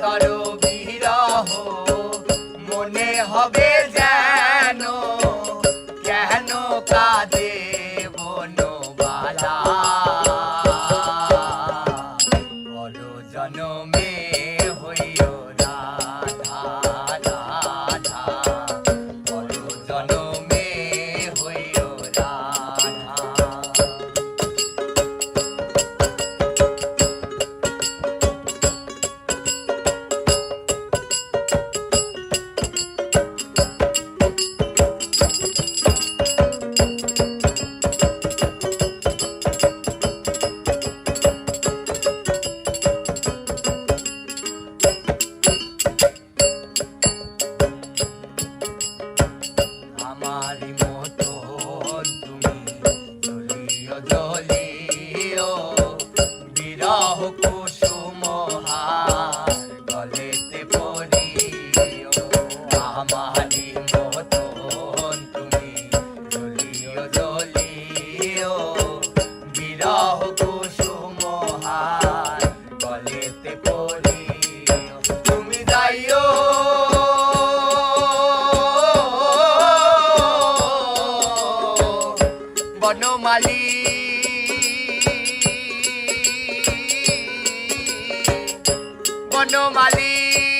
Baroque. ললিও বিরহ কুসুম হার গলেতে পড়িও। আমারি মতন তুমি ললিও ললিও বিরহ কুসুম হার গলেতে পড়িও। বনমালী মালিক।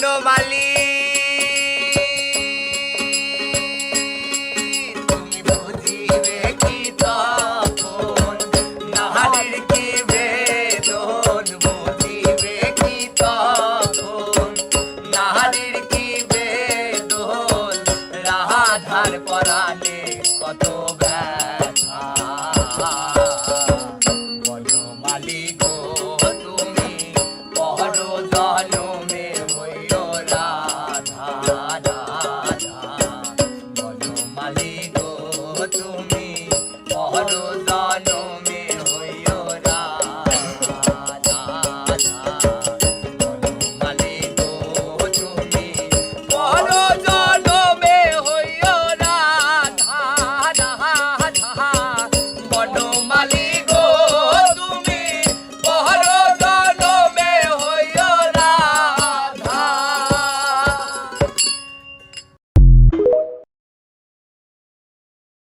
normally